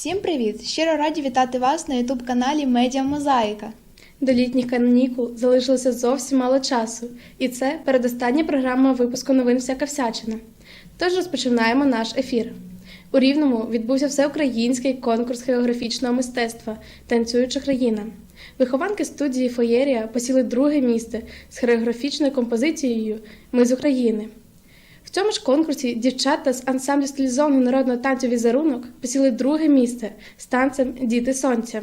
Всім привіт! Щиро раді вітати вас на youtube каналі Медіа Мозаїка. До літніх канікул залишилося зовсім мало часу, і це передостання програма випуску новин Всяка всячина. Тож розпочинаємо наш ефір. У Рівному відбувся всеукраїнський конкурс хореографічного мистецтва Танцююча країна. Вихованки студії Фоєрія посіли друге місце з хореографічною композицією Ми з України. В цьому ж конкурсі дівчата з ансамблю стилізованого народного танцю візерунок посіли друге місце з танцем Діти Сонця.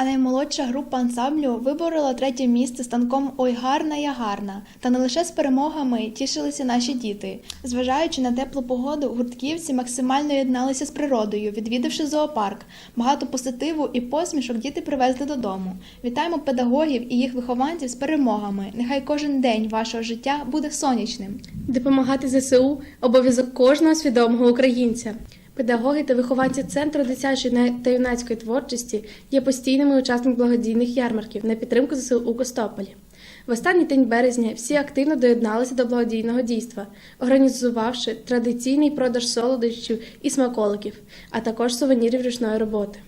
А наймолодша група ансамблю виборола третє місце з танком Ой гарна я гарна. Та не лише з перемогами тішилися наші діти. Зважаючи на теплу погоду, гуртківці максимально єдналися з природою, відвідавши зоопарк. Багато позитиву і посмішок діти привезли додому. Вітаємо педагогів і їх вихованців з перемогами. Нехай кожен день вашого життя буде сонячним. Допомагати ЗСУ обов'язок кожного свідомого українця. Педагоги та вихованці Центру дитячої та юнацької творчості є постійними учасниками благодійних ярмарків на підтримку ЗСУ у Костополі. В останній день березня всі активно доєдналися до благодійного дійства, організувавши традиційний продаж солодощів і смаколиків, а також сувенірів ручної роботи.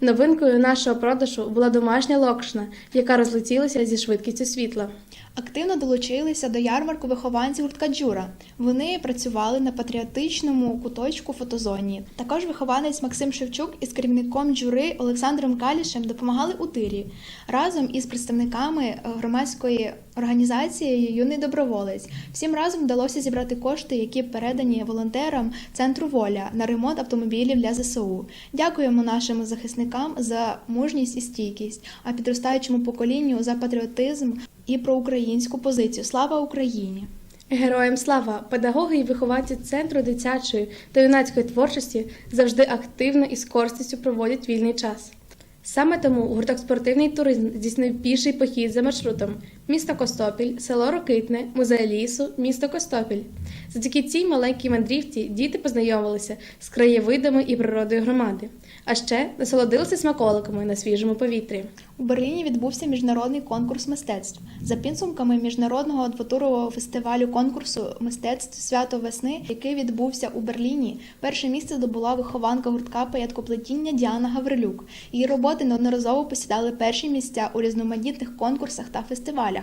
Новинкою нашого продажу була домашня локшина, яка розлетілася зі швидкістю світла. Активно долучилися до ярмарку вихованці гуртка Джура. Вони працювали на патріотичному куточку фотозоні. Також вихованець Максим Шевчук із керівником джури Олександром Калішем допомагали у тирі разом із представниками е, громадської організації Юний доброволець. Всім разом вдалося зібрати кошти, які передані волонтерам центру Воля на ремонт автомобілів для ЗСУ. Дякуємо нашим захисникам за мужність і стійкість, а підростаючому поколінню за патріотизм і про українську позицію. Слава Україні! Героям слава! Педагоги і вихованці Центру дитячої та юнацької творчості завжди активно і з користістю проводять вільний час. Саме тому гурток спортивний туризм здійснив піший похід за маршрутом місто Костопіль, село Рокитне, музей лісу, місто Костопіль. Завдяки цій маленькій мандрівці діти познайомилися з краєвидами і природою громади, а ще насолодилися смаколиками на свіжому повітрі. У Берліні відбувся міжнародний конкурс мистецтв. За підсумками міжнародного двотурового фестивалю конкурсу мистецтв Свято весни, який відбувся у Берліні, перше місце здобула вихованка гуртка паєткоплетіння Діана Гаврилюк. Її роботи неодноразово посідали перші місця у різноманітних конкурсах та фестивалях.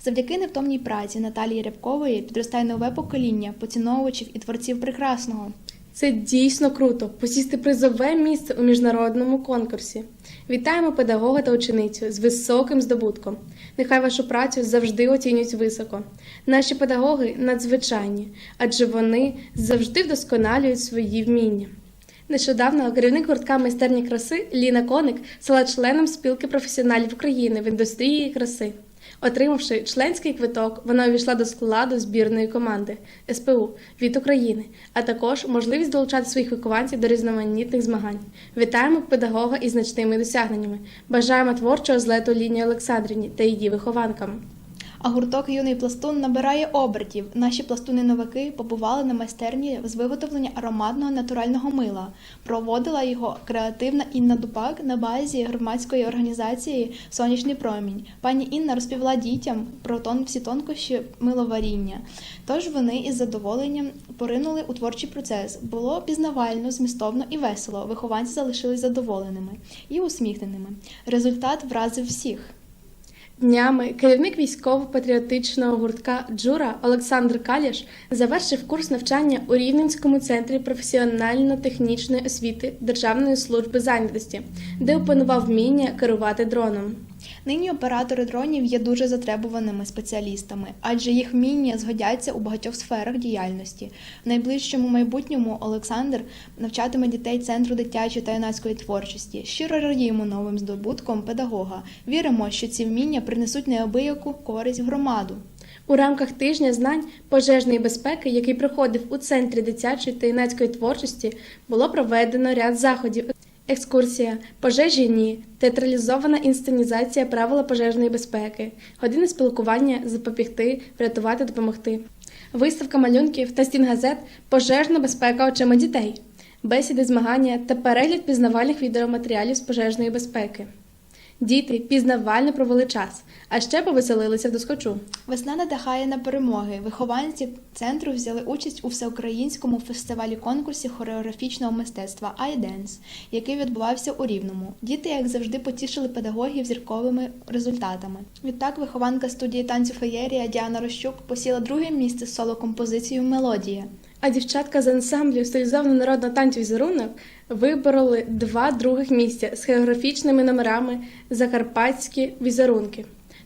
Завдяки невтомній праці Наталії Рябкової підростає нове покоління поціновувачів і творців прекрасного. Це дійсно круто посісти призове місце у міжнародному конкурсі. Вітаємо педагога та ученицю з високим здобутком. Нехай вашу працю завжди оцінюють високо. Наші педагоги надзвичайні, адже вони завжди вдосконалюють свої вміння. Нещодавно керівник гуртка майстерні краси Ліна Коник стала членом спілки професіоналів України в індустрії краси. Отримавши членський квиток, вона увійшла до складу збірної команди СПУ від України, а також можливість долучати своїх вихованців до різноманітних змагань. Вітаємо педагога із значними досягненнями. Бажаємо творчого злету Ліні Олександрівні та її вихованкам. А гурток юний пластун набирає обертів. Наші пластуни-новаки побували на майстерні з виготовлення ароматного натурального мила. Проводила його креативна Інна Дупак на базі громадської організації Сонячний промінь. Пані Інна розповіла дітям про тон всі тонкощі миловаріння. Тож вони із задоволенням поринули у творчий процес. Було пізнавально, змістовно і весело. Вихованці залишились задоволеними і усміхненими. Результат вразив всіх. Днями керівник військово-патріотичного гуртка Джура Олександр Каліш завершив курс навчання у Рівненському центрі професіонально-технічної освіти Державної служби зайнятості, де опанував вміння керувати дроном. Нині оператори дронів є дуже затребуваними спеціалістами, адже їх вміння згодяться у багатьох сферах діяльності. В найближчому майбутньому Олександр навчатиме дітей центру дитячої та юнацької творчості. Щиро радіємо новим здобутком педагога. Віримо, що ці вміння принесуть неабияку користь громаду. У рамках тижня знань пожежної безпеки, який проходив у центрі дитячої та юнацької творчості, було проведено ряд заходів. Екскурсія, пожежі ні, театралізована інсценізація правила пожежної безпеки, години спілкування, запобігти, врятувати, допомогти, виставка малюнків та стінгазет Пожежна безпека очима дітей, бесіди, змагання та перегляд пізнавальних відеоматеріалів з пожежної безпеки. Діти пізнавально провели час, а ще повеселилися в доскочу. Весна надихає на перемоги. Вихованці центру взяли участь у всеукраїнському фестивалі конкурсі хореографічного мистецтва «Айденс», який відбувався у Рівному. Діти, як завжди, потішили педагогів зірковими результатами. Відтак, вихованка студії танцю феєрія Діана Рощук посіла друге місце з соло-композицією Мелодія. А дівчатка з ансамблю стилізовано народного танцю візерунок вибороли два других місця з географічними номерами Закарпатські візерунки.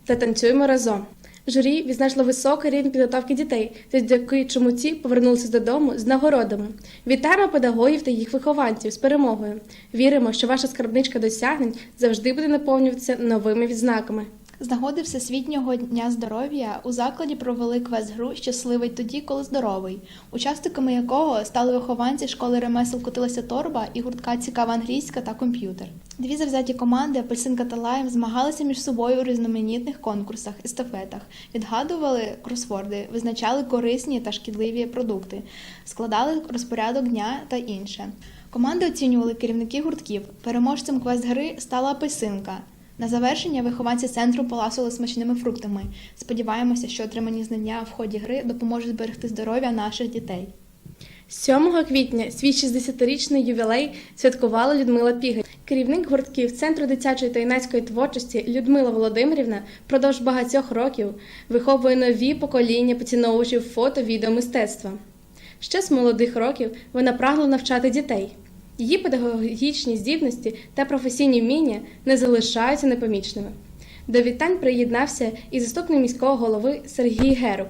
Затанцюємо разом. Журі відзначило високий рівень підготовки дітей, завдяки чому ці повернулися додому з нагородами. Вітаємо педагогів та їх вихованців з перемогою. Віримо, що ваша скарбничка досягнень завжди буде наповнюватися новими відзнаками. З нагоди Всесвітнього дня здоров'я у закладі провели квест-гру Щасливий тоді, коли здоровий, учасниками якого стали вихованці школи ремесел Котилася торба і гуртка Цікава англійська та комп'ютер. Дві завзяті команди Апельсинка та Лайм змагалися між собою у різноманітних конкурсах, естафетах, відгадували кросворди, визначали корисні та шкідливі продукти, складали розпорядок дня та інше. Команди оцінювали керівники гуртків. Переможцем квест-гри стала апельсинка. На завершення вихованці центру поласували смачними фруктами. Сподіваємося, що отримані знання в ході гри допоможуть зберегти здоров'я наших дітей. 7 квітня свій 60-річний ювілей святкувала Людмила Пігель. Керівник гуртків Центру дитячої та юнацької творчості Людмила Володимирівна впродовж багатьох років виховує нові покоління поціновувачів фото відеомистецтва. Ще з молодих років вона прагнула навчати дітей. Її педагогічні здібності та професійні вміння не залишаються непомічними. До вітань приєднався і заступник міського голови Сергій Герук.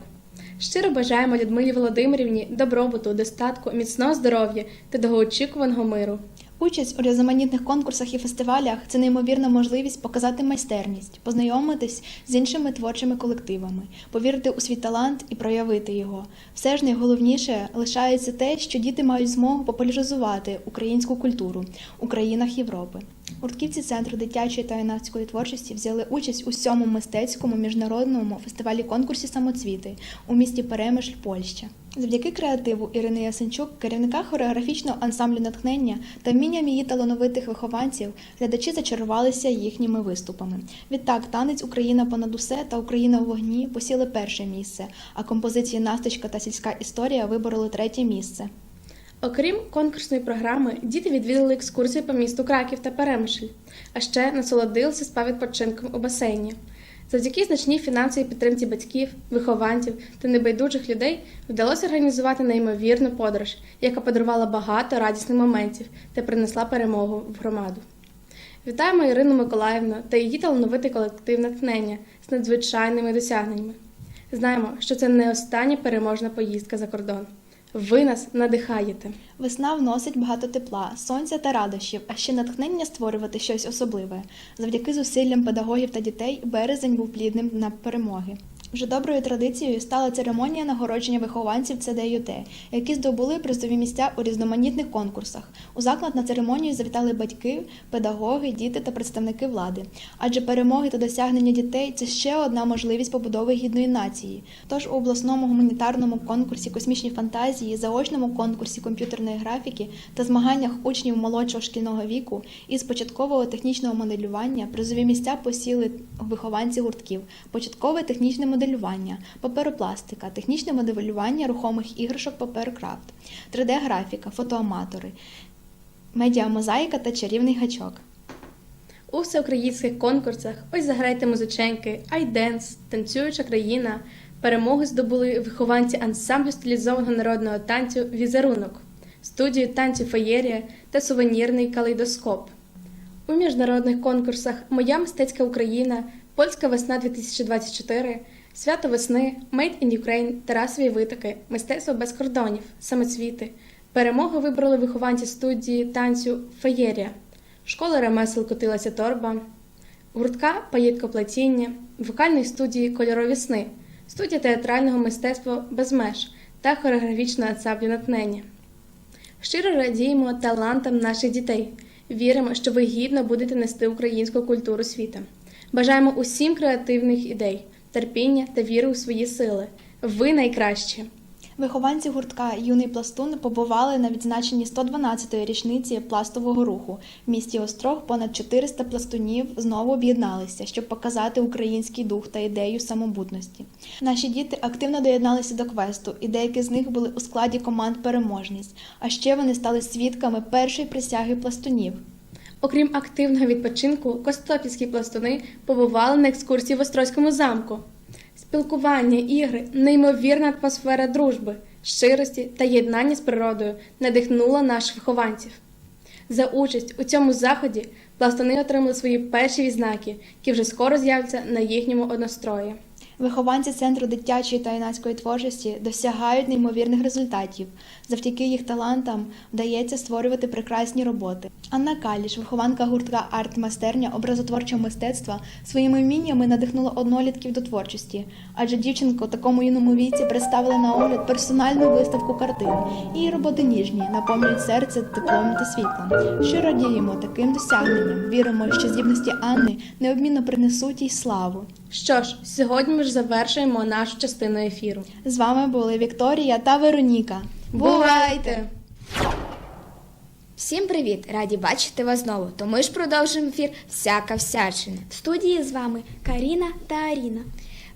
Щиро бажаємо Людмилі Володимирівні добробуту, достатку, міцного здоров'я та довгоочікуваного миру. Участь у різноманітних конкурсах і фестивалях це неймовірна можливість показати майстерність, познайомитись з іншими творчими колективами, повірити у свій талант і проявити його. Все ж найголовніше лишається те, що діти мають змогу популяризувати українську культуру у країнах Європи. Гуртківці центру дитячої та юнацької творчості взяли участь у сьомому мистецькому міжнародному фестивалі конкурсі самоцвіти у місті Перемишль, Польща. Завдяки креативу Ірини Ясенчук, керівника хореографічного ансамблю натхнення та вмінням її талановитих вихованців, глядачі зачарувалися їхніми виступами. Відтак, танець Україна понад усе та Україна у вогні посіли перше місце, а композиції Насточка та сільська історія вибороли третє місце. Окрім конкурсної програми, діти відвідали екскурсії по місту Краків та Перемишль, а ще насолодилися спа-відпочинком у басейні. Завдяки значній фінансовій підтримці батьків, вихованців та небайдужих людей вдалося організувати неймовірну подорож, яка подарувала багато радісних моментів та принесла перемогу в громаду. Вітаємо Ірину Миколаївну та її талановитий колектив натхнення з надзвичайними досягненнями. Знаємо, що це не остання переможна поїздка за кордон. Ви нас надихаєте. Весна вносить багато тепла, сонця та радощів, а ще натхнення створювати щось особливе. Завдяки зусиллям педагогів та дітей березень був плідним на перемоги. Вже доброю традицією стала церемонія нагородження вихованців ЦДЮТ, які здобули призові місця у різноманітних конкурсах. У заклад на церемонію завітали батьки, педагоги, діти та представники влади. Адже перемоги та досягнення дітей це ще одна можливість побудови гідної нації. Тож у обласному гуманітарному конкурсі космічні фантазії, заочному конкурсі комп'ютерної графіки та змаганнях учнів молодшого шкільного віку із початкового технічного моделювання призові місця посіли вихованці гуртків, початкове технічне моделювання, паперопластика, технічне моделювання рухомих іграшок паперкрафт, 3D-графіка, фотоаматори, медіамозаїка та чарівний гачок. У всеукраїнських конкурсах ось заграйте музиченьки, айденс, танцююча країна. Перемоги здобули вихованці ансамблю стилізованого народного танцю Візерунок, студію танцю Феєрія та сувенірний калейдоскоп. У міжнародних конкурсах Моя мистецька Україна, Польська весна 2024, Свято весни, Made in Ukraine, Тарасові витоки, Мистецтво без кордонів, Самоцвіти. Перемоги вибрали вихованці студії танцю Феєрія, школи ремесел Котилася торба, гуртка Паїтко-плетіння, вокальної студії Кольорові сни, студія театрального мистецтва без меж та хореографічного ансамблю натхнення. Щиро радіємо талантам наших дітей. Віримо, що ви гідно будете нести українську культуру світу. Бажаємо усім креативних ідей, терпіння та віри у свої сили. Ви найкращі. Вихованці гуртка Юний пластун побували на відзначенні 112-ї річниці пластового руху. В місті Острог понад 400 пластунів знову об'єдналися, щоб показати український дух та ідею самобутності. Наші діти активно доєдналися до квесту, і деякі з них були у складі команд переможність. А ще вони стали свідками першої присяги пластунів. Окрім активного відпочинку, костопільські пластуни побували на екскурсії в Острозькому замку. Спілкування, ігри, неймовірна атмосфера дружби, щирості та єднання з природою надихнула наших вихованців. За участь у цьому заході пластуни отримали свої перші відзнаки, які вже скоро з'являться на їхньому однострої. Вихованці центру дитячої та юнацької творчості досягають неймовірних результатів. Завдяки їх талантам вдається створювати прекрасні роботи. Анна Каліш, вихованка гуртка арт-майстерня образотворчого мистецтва, своїми вміннями надихнула однолітків до творчості, адже дівчинка у такому юному віці представила на огляд персональну виставку картин. Її роботи ніжні, наповнюють серце теплом та світлом. Що радіємо таким досягненням, віримо, що здібності Анни необмінно принесуть їй славу. Що ж, сьогодні ми ж завершуємо нашу частину ефіру. З вами були Вікторія та Вероніка. Бувайте! Всім привіт! Раді бачити вас знову. То ми ж продовжуємо ефір всяка всячина. В студії з вами Каріна та Аріна.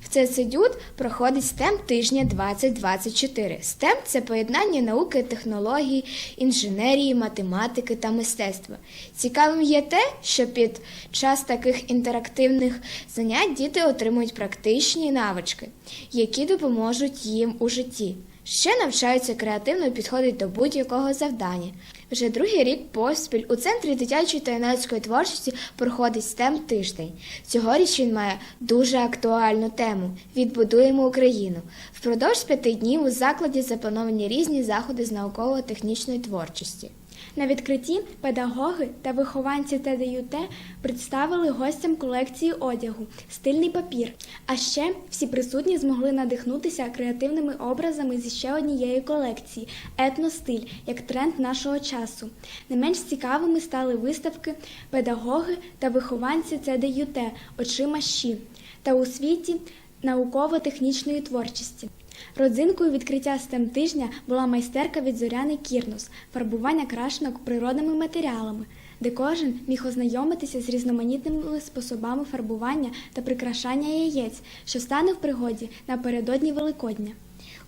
В ЦЦДЮД проходить STEM тижня 2024. STEM – це поєднання науки, технологій, інженерії, математики та мистецтва. Цікавим є те, що під час таких інтерактивних занять діти отримують практичні навички, які допоможуть їм у житті. Ще навчаються креативно підходити до будь-якого завдання. Вже другий рік поспіль у центрі дитячої та юнацької творчості проходить STEM тиждень. Цьогоріч він має дуже актуальну тему Відбудуємо Україну. Впродовж п'яти днів у закладі заплановані різні заходи з науково-технічної творчості. На відкритті педагоги та вихованці ТДЮТ представили гостям колекції одягу стильний папір. А ще всі присутні змогли надихнутися креативними образами зі ще однієї колекції етностиль як тренд нашого часу. Не менш цікавими стали виставки педагоги та вихованці ТДЮТ очима щі та у світі науково-технічної творчості. Родзинкою відкриття STEM тижня була майстерка від Зоряни Кірнус фарбування крашенок природними матеріалами, де кожен міг ознайомитися з різноманітними способами фарбування та прикрашання яєць, що стане в пригоді напередодні Великодня.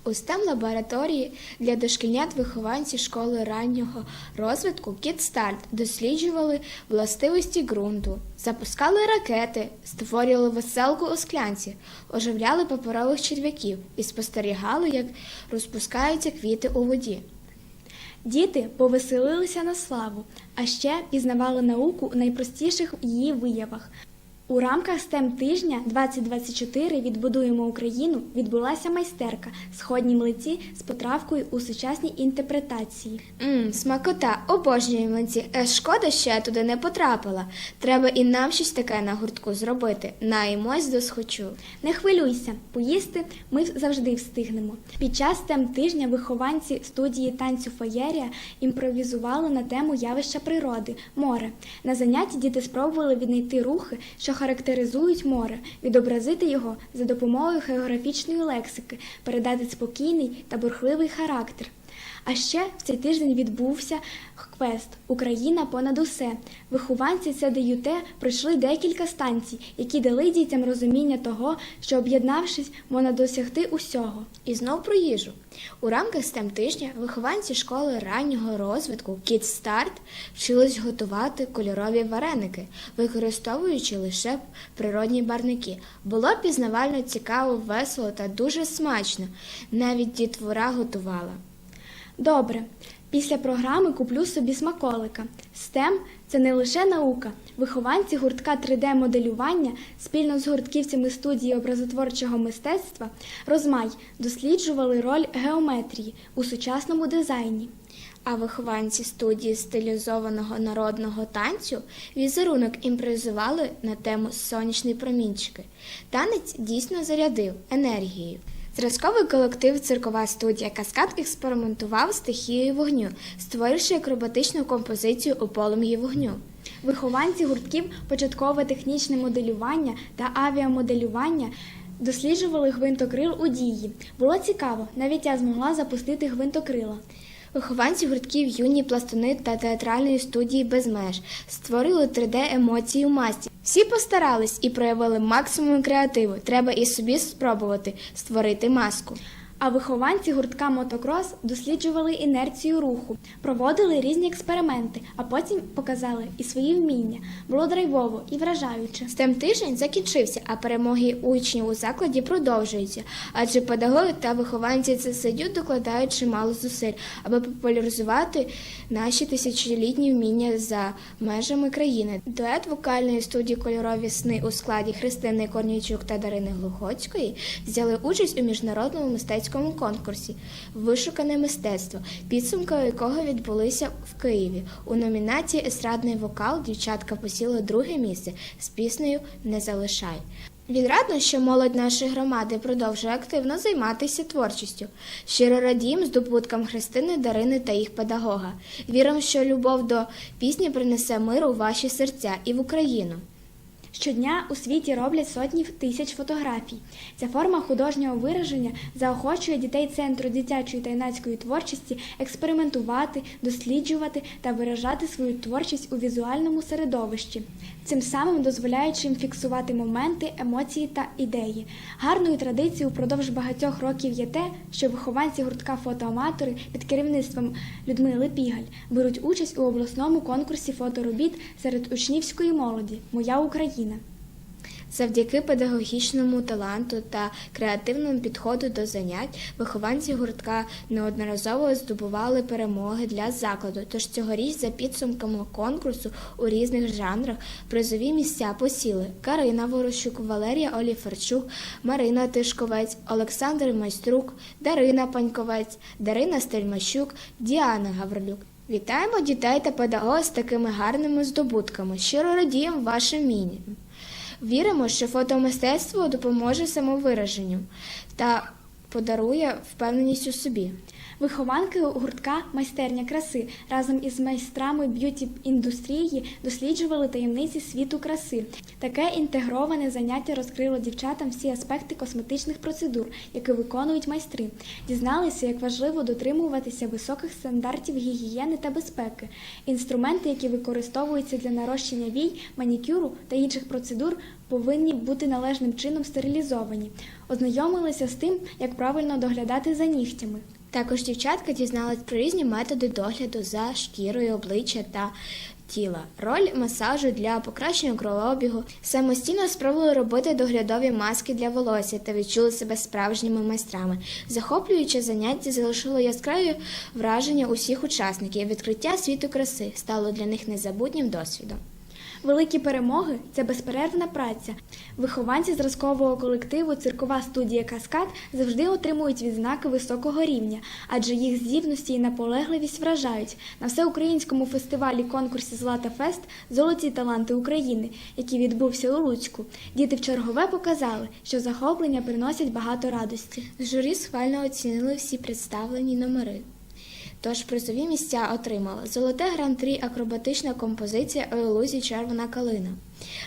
У STEM лабораторії для дошкільнят вихованці школи раннього розвитку KidStart досліджували властивості ґрунту, запускали ракети, створювали веселку у склянці, оживляли паперових черв'яків і спостерігали, як розпускаються квіти у воді. Діти повеселилися на славу, а ще пізнавали науку у найпростіших її виявах. У рамках STEM тижня 2024 відбудуємо Україну відбулася майстерка Сходні млиці з потравкою у сучасній інтерпретації. Мм, смакота, обожнюю млинці. Е, шкода, що я туди не потрапила. Треба і нам щось таке на гуртку зробити. Наїмось до схочу. Не хвилюйся, поїсти ми завжди встигнемо. Під час тем тижня вихованці студії танцю Феєрія імпровізували на тему явища природи море. На занятті діти спробували віднайти рухи, що характеризують море, відобразити його за допомогою географічної лексики, передати спокійний та бурхливий характер. А ще в цей тиждень відбувся квест Україна понад усе. Вихованці ЦДЮТ пройшли декілька станцій, які дали дітям розуміння того, що об'єднавшись, можна досягти усього. І знов про їжу. У рамках STEM тижня вихованці школи раннього розвитку Kids Start вчились готувати кольорові вареники, використовуючи лише природні барники. Було пізнавально цікаво, весело та дуже смачно. Навіть дітвора готувала. Добре. Після програми куплю собі смаколика. STEM – це не лише наука. Вихованці гуртка 3D-моделювання спільно з гуртківцями студії образотворчого мистецтва Розмай досліджували роль геометрії у сучасному дизайні. А вихованці студії стилізованого народного танцю візерунок імпровізували на тему сонячні промінчики. Танець дійсно зарядив енергією. Зразковий колектив Циркова студія Каскад експериментував стихією вогню, створивши акробатичну композицію у полум'ї вогню. Вихованці гуртків початкове технічне моделювання та авіамоделювання досліджували гвинтокрил у дії. Було цікаво, навіть я змогла запустити гвинтокрила. Вихованці гуртків юні пластуни та театральної студії без меж створили 3D емоції у масці. Всі постарались і проявили максимум креативу. Треба і собі спробувати створити маску. А вихованці гуртка мотокрос досліджували інерцію руху, проводили різні експерименти, а потім показали і свої вміння. Було драйвово і вражаюче. STEM тиждень закінчився, а перемоги учнів у закладі продовжуються. Адже педагоги та вихованці ЦСЮ докладають чимало зусиль, аби популяризувати наші тисячолітні вміння за межами країни. Дует вокальної студії Кольорові сни у складі Христини Корнійчук та Дарини Глухоцької взяли участь у міжнародному мистецькому конкурсі Вишукане мистецтво, підсумки якого відбулися в Києві. У номінації Естрадний вокал дівчатка посіли друге місце з піснею Не залишай. Відрадно, що молодь нашої громади продовжує активно займатися творчістю. Щиро радіємо здобуткам Христини, Дарини та їх педагога. Віримо, що любов до пісні принесе мир у ваші серця і в Україну. Щодня у світі роблять сотні тисяч фотографій. Ця форма художнього вираження заохочує дітей центру дитячої та юнацької творчості експериментувати, досліджувати та виражати свою творчість у візуальному середовищі, цим самим дозволяючи їм фіксувати моменти, емоції та ідеї. Гарною традицією впродовж багатьох років є те, що вихованці гуртка фотоаматори під керівництвом Людмили Пігаль беруть участь у обласному конкурсі фоторобіт серед учнівської молоді Моя Україна. Завдяки педагогічному таланту та креативному підходу до занять вихованці гуртка неодноразово здобували перемоги для закладу. Тож цьогоріч за підсумками конкурсу у різних жанрах призові місця посіли Карина Ворощук, Валерія Оліферчук, Марина Тишковець, Олександр Майструк, Дарина Паньковець, Дарина Стельмащук, Діана Гаврилюк. Вітаємо дітей та педагогів з такими гарними здобутками. Щиро радіємо вашим вмінням. Віримо, що фотомистецтво допоможе самовираженню та подарує впевненість у собі. Вихованки гуртка майстерня краси разом із майстрами б'юті індустрії досліджували таємниці світу краси. Таке інтегроване заняття розкрило дівчатам всі аспекти косметичних процедур, які виконують майстри. Дізналися, як важливо дотримуватися високих стандартів гігієни та безпеки. Інструменти, які використовуються для нарощення вій, манікюру та інших процедур, повинні бути належним чином стерилізовані. Ознайомилися з тим, як правильно доглядати за нігтями. Також дівчатка дізнались про різні методи догляду за шкірою, обличчя та тіла, роль масажу для покращення кровообігу. Самостійно спробували робити доглядові маски для волосся та відчули себе справжніми майстрами. Захоплююче заняття залишило яскраві враження усіх учасників. Відкриття світу краси стало для них незабутнім досвідом. Великі перемоги це безперервна праця. Вихованці зразкового колективу Циркова студія Каскад завжди отримують відзнаки високого рівня, адже їх здібності і наполегливість вражають на всеукраїнському фестивалі конкурсі Злата Фест Золоті таланти України, який відбувся у Луцьку. Діти в чергове показали, що захоплення приносять багато радості. Журі схвально оцінили всі представлені номери. Тож призові місця отримали Золоте гран-прі акробатична композиція у ілузі Червона калина.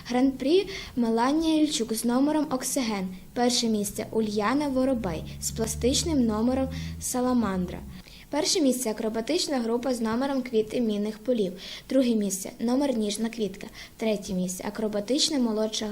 Гран-прі Меланія Ільчук з номером Оксиген. Перше місце Ульяна Воробей з пластичним номером Саламандра. Перше місце акробатична група з номером Квіти мінних полів. Друге місце номер Ніжна квітка. Третє місце акробатична молодша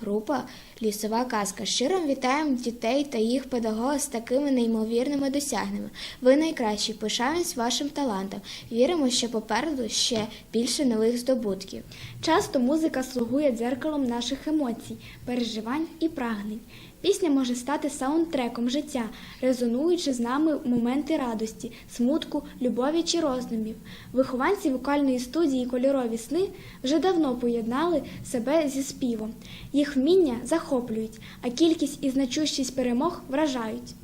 група Лісова казка. Щиро вітаємо дітей та їх педагога з такими неймовірними досягненнями. Ви найкращі, пишаємось вашим талантом. Віримо, що попереду ще більше нових здобутків. Часто музика слугує дзеркалом наших емоцій, переживань і прагнень. Пісня може стати саундтреком життя, резонуючи з нами моменти радості, смутку, любові чи роздумів. Вихованці вокальної студії Кольорові сни вже давно поєднали себе зі співом. Їх вміння захоплюють, а кількість і значущість перемог вражають.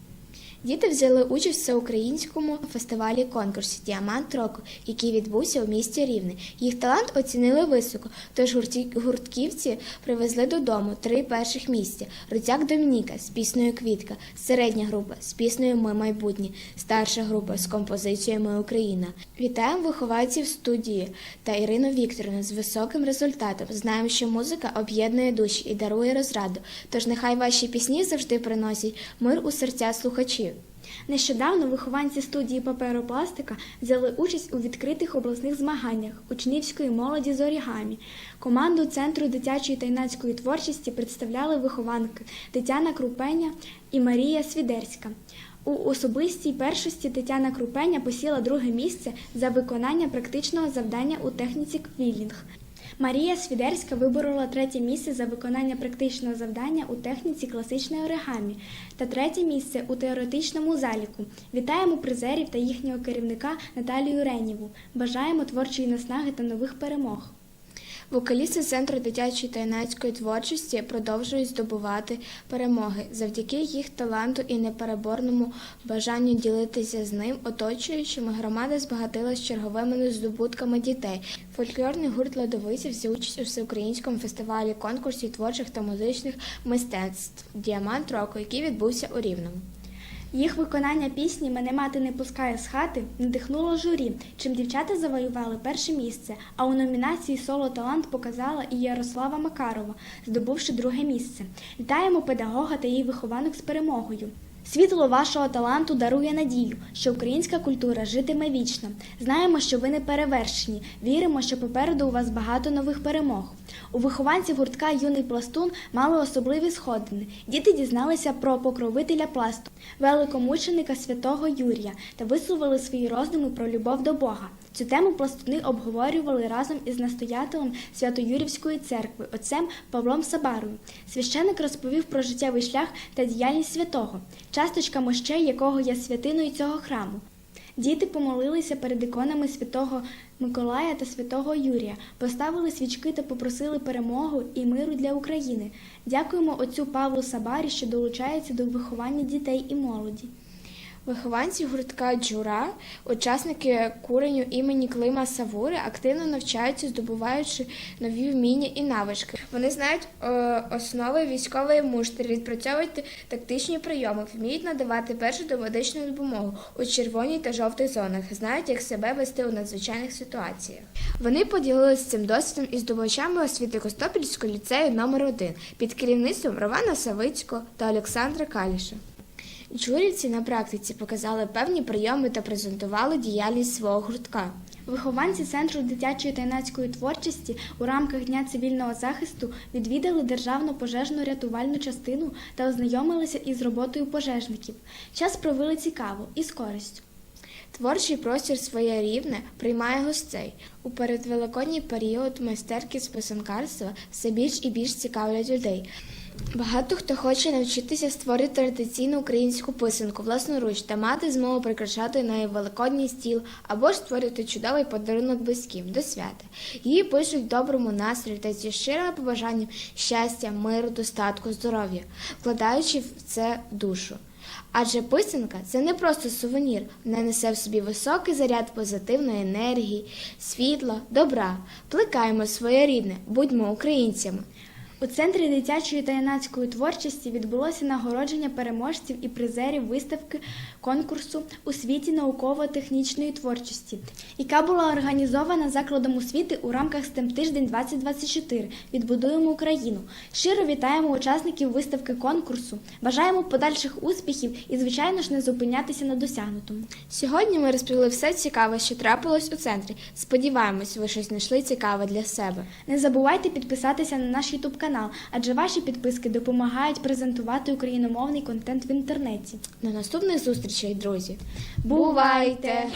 Діти взяли участь в всеукраїнському фестивалі конкурсі Діамант року, який відбувся у місті Рівне. Їх талант оцінили високо, тож гурті- гуртківці привезли додому три перших місця: Рудзяк Домініка з піснею Квітка, середня група з піснею Ми майбутні, старша група з композицією Ми Україна. Вітаємо вихованців студії та Ірину Вікторівну з високим результатом. Знаємо, що музика об'єднує душі і дарує розраду. Тож нехай ваші пісні завжди приносять мир у серця слухачів. Нещодавно вихованці студії паперопластика взяли участь у відкритих обласних змаганнях учнівської молоді з орігамі. Команду Центру дитячої та юнацької творчості представляли вихованки Тетяна Крупеня і Марія Свідерська. У особистій першості Тетяна Крупеня посіла друге місце за виконання практичного завдання у техніці квілінг. Марія Свідерська виборола третє місце за виконання практичного завдання у техніці класичної оригамі та третє місце у теоретичному заліку. Вітаємо призерів та їхнього керівника Наталію Ренєву. Бажаємо творчої наснаги та нових перемог. Вокалісти Центру дитячої та юнацької творчості продовжують здобувати перемоги завдяки їх таланту і непереборному бажанню ділитися з ним, оточуючими громада збагатилась черговими здобутками дітей. Фольклорний гурт Ледовиця взяв участь у всеукраїнському фестивалі конкурсі творчих та музичних мистецтв Діамант року, який відбувся у Рівному. Їх виконання пісні Мене мати не пускає з хати надихнуло журі, чим дівчата завоювали перше місце. А у номінації Соло талант показала і Ярослава Макарова, здобувши друге місце. Вітаємо педагога та її вихованок з перемогою. Світло вашого таланту дарує надію, що українська культура житиме вічно. Знаємо, що ви не перевершені. Віримо, що попереду у вас багато нових перемог. У вихованців гуртка Юний пластун мали особливі сходини. Діти дізналися про покровителя пласту, великомученика святого Юрія та висловили свої роздуми про любов до Бога. Цю тему пластуни обговорювали разом із настоятелем Свято-Юрівської церкви, отцем Павлом Сабарою. Священик розповів про життєвий шлях та діяльність святого, часточка мощей, якого є святиною цього храму. Діти помолилися перед іконами святого Миколая та святого Юрія, поставили свічки та попросили перемогу і миру для України. Дякуємо отцю Павлу Сабарі, що долучається до виховання дітей і молоді. Вихованці гуртка Джура, учасники куреню імені Клима Савури, активно навчаються, здобуваючи нові вміння і навички. Вони знають е, основи військової муштри, відпрацьовують тактичні прийоми, вміють надавати першу домедичну допомогу у червоній та жовтих зонах, знають, як себе вести у надзвичайних ситуаціях. Вони поділилися цим досвідом із здобувачами освіти Костопільського ліцею номер 1 під керівництвом Романа Савицького та Олександра Каліша. Джурівці на практиці показали певні прийоми та презентували діяльність свого гуртка. Вихованці Центру дитячої та юнацької творчості у рамках Дня цивільного захисту відвідали державну пожежну рятувальну частину та ознайомилися із роботою пожежників. Час провели цікаво і з користю. Творчий простір своє рівне приймає гостей. У передвеликодній період майстерки з писанкарства все більш і більш цікавлять людей. Багато хто хоче навчитися створити традиційну українську писанку власноруч та мати змогу прикрашати нею великодній стіл або ж створити чудовий подарунок близьким до свята. Її пишуть в доброму настрої та зі щирим побажанням щастя, миру, достатку, здоров'я, вкладаючи в це душу. Адже писанка це не просто сувенір, вона несе в собі високий заряд позитивної енергії, світла, добра. Плекаємо своє рідне, будьмо українцями. У центрі дитячої та юнацької творчості відбулося нагородження переможців і призерів виставки конкурсу у світі науково-технічної творчості, яка була організована закладом освіти у рамках STEM тиждень 2024 Відбудуємо Україну. Щиро вітаємо учасників виставки конкурсу. Бажаємо подальших успіхів і, звичайно ж, не зупинятися на досягнутому. Сьогодні ми розповіли все цікаве, що трапилось у центрі. Сподіваємось, ви щось знайшли цікаве для себе. Не забувайте підписатися на наш YouTube канал, адже ваші підписки допомагають презентувати україномовний контент в інтернеті. До наступних зустрічей, друзі! Бувайте!